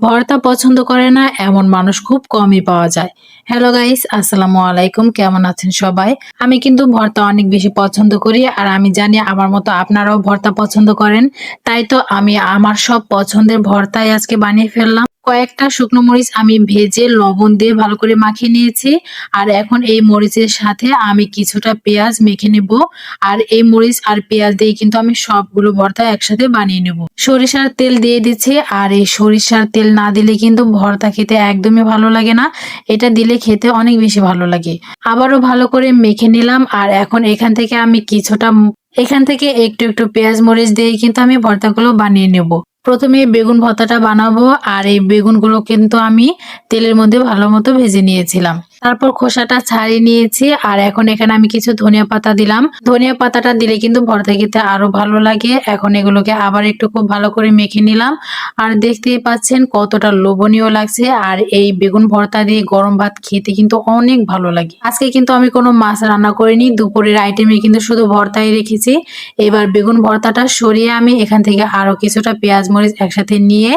ভর্তা পছন্দ করে না, এমন মানুষ খুব কমই পাওয়া যায়। হ্যালো গাইস আসসালামু আলাইকুম, কেমন আছেন সবাই? আমি কিন্তু ভর্তা অনেক বেশি পছন্দ করি আর আমি জানি আমার মতো আপনারাও ভর্তা পছন্দ করেন। তাই তো আমি আমার সব পছন্দের ভর্তাই আজকে বানিয়ে ফেললাম। কয়েকটা শুকনো মরিচ আমি ভেজে লবণ দিয়ে ভালো করে মাখিয়ে নিয়েছি। আর এখন এই মরিচের সাথে আমি কিছুটা পেঁয়াজ মেখে নেব। আর এই মরিচ আর পেঁয়াজ দিয়ে কিন্তু আমি সবগুলো ভর্তা একসাথে বানিয়ে নেব। সরিষার তেল দিয়ে দিচ্ছি। আর এই সরিষার তেল না দিলে কিন্তু ভর্তা খেতে একদমই ভালো লাগে না। এটা দিলে খেতে অনেক বেশি ভালো লাগে। আবারও ভালো করে মেখে নিলাম। আর এখন এখান থেকে আমি কিছুটা, এখান থেকে একটু একটু পেঁয়াজ মরিচ দিয়ে কিন্তু আমি ভর্তাগুলো বানিয়ে নেব। প্রথমে বেগুন ভর্তাটা বানাবো, আর এই বেগুনগুলো কিন্তু আমি তেলের মধ্যে ভালো মতো ভেজে নিয়েছিলাম। তারপর খোসাটা ছাড়িয়ে নিয়েছি, আর এখন এখানে আমি কিছু ধনিয়া পাতা দিলাম। ধনিয়া পাতাটা দিলে কিন্তু ভর্তা খেতে আরও ভালো লাগে। এখন এগুলোকে আবার একটু খুব ভালো করে মেখে নিলাম। আর দেখতেই পাচ্ছেন কতটা লোভনীয় লাগছে, আর এই বেগুন ভর্তা দিয়ে গরম ভাত খেতে কিন্তু অনেক ভালো লাগে। আজকে কিন্তু আমি কোনো মাছ রান্না করিনি, দুপুরের আইটেমে কিন্তু শুধু ভর্তাই রেখেছি। এবার বেগুন ভর্তাটা সরিয়ে আমি এখান থেকে আরও কিছুটা পেঁয়াজ মরিচ একসাথে নিয়ে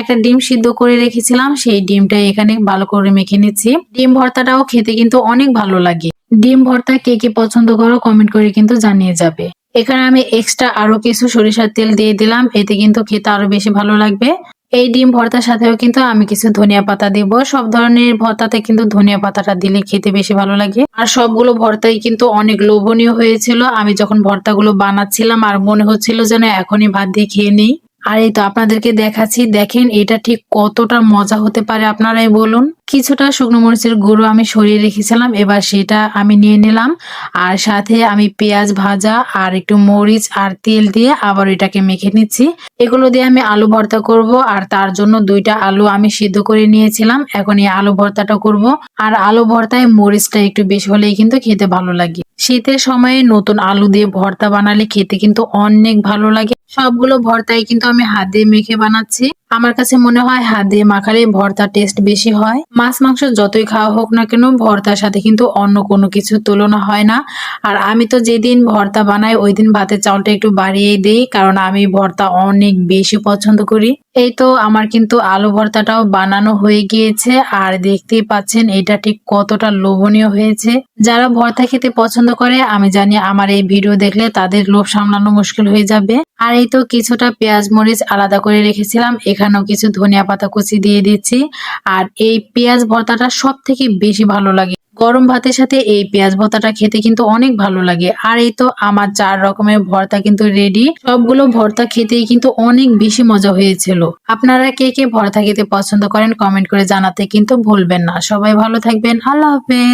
একটা ডিম সিদ্ধ করে রেখেছিলাম। সেই ডিমটা এখানে ভালো করে মেখে নিচ্ছি। ডিম ভর্তাটাও খেতে কিন্তু অনেক ভালো লাগে। ডিম ভর্তা কে কে পছন্দ করো কমেন্ট করে কিন্তু জানিয়ে যাবে। এখানে আমি এক্সট্রা আরও কিছু সরিষার তেল দিয়ে দিলাম, এতে কিন্তু খেতে আরও বেশি ভালো লাগবে। এই ডিম ভর্তার সাথেও কিন্তু আমি কিছু ধনিয়া পাতা দিব। সব ধরনের ভর্তাতে কিন্তু ধনিয়া পাতাটা দিলে খেতে বেশি ভালো লাগে। আর সবগুলো ভর্তাই কিন্তু অনেক লোভনীয় হয়েছিল। আমি যখন ভর্তাগুলো বানাচ্ছিলাম আর মনে হচ্ছিল যেন এখনই ভাত দিয়ে খেয়ে নিই। আর এই তো আপনাদেরকে দেখাচ্ছি। দেখেন এটা ঠিক কতটা মজা হতে পারে আপনারাই বলুন। কিছুটা শুকনো মরিচের গুঁড়ো আমি সরিয়ে রেখেছিলাম, এবার সেটা আমি নিয়ে নিলাম। আর সাথে আমি পেঁয়াজ ভাজা আর একটু মরিচ আর তেল দিয়ে আবার এটাকে মেখে নিচ্ছি। এগুলো দিয়ে আমি আলু ভর্তা করব আর তার জন্য দুইটা আলু আমি সিদ্ধ করে নিয়েছিলাম। এখন এই আলু ভর্তাটা করব। আর আলু ভর্তায় মরিচটা একটু বেশি হলেই কিন্তু খেতে ভালো লাগে। শীতের সময়ে নতুন আলু দিয়ে ভর্তা বানালে খেতে কিন্তু অনেক ভালো লাগে। সবগুলো ভর্তায় কিন্তু আমি হাত দিয়ে মেখে বানাচ্ছি। আমার কাছে মনে হয় হাত দিয়ে মাখালে ভর্তা টেস্ট বেশি হয়। মাছ, মাংস যতই খাওয়া হোক না কেন, ভর্তার সাথে কিন্তু অন্য কোনো কিছু তুলনা হয় না। আর আমি তো যেদিন ভর্তা বানাই ওই দিন ভাতের চালটা একটু বাড়িয়ে দিই, কারণ আমি ভর্তা অনেক বেশি পছন্দ করি। এই তো আমার কিন্তু আলু ভর্তাটাও বানানো হয়ে গিয়েছে, আর দেখতেই পাচ্ছেন এটা ঠিক কতটা লোভনীয় হয়েছে। যারা ভর্তা খেতে পছন্দ করে, আমি জানি আমার এই ভিডিও দেখলে তাদের লোভ সামলানো মুশকিল হয়ে যাবে। আর এই তো কিছুটা পেঁয়াজ মরিচ আলাদা করে রেখেছিলাম, এখানেও কিছু ধনিয়া পাতা কুচি দিয়ে দিচ্ছি। আর এই পেঁয়াজ ভর্তাটা সব থেকে বেশি ভালো লাগে। গরম ভাতের সাথে এই পেঁয়াজ ভর্তাটা খেতে কিন্তু অনেক ভালো লাগে। আর এই তো আমার চার রকমের ভর্তা কিন্তু রেডি সবগুলো ভর্তা খেতেই কিন্তু অনেক বেশি মজা হয়েছিল। আপনারা কে কে ভর্তা খেতে পছন্দ করেন কমেন্ট করে জানাতে কিন্তু ভুলবেন না। সবাই ভালো থাকবেন। আল্লাহ হাফেজ।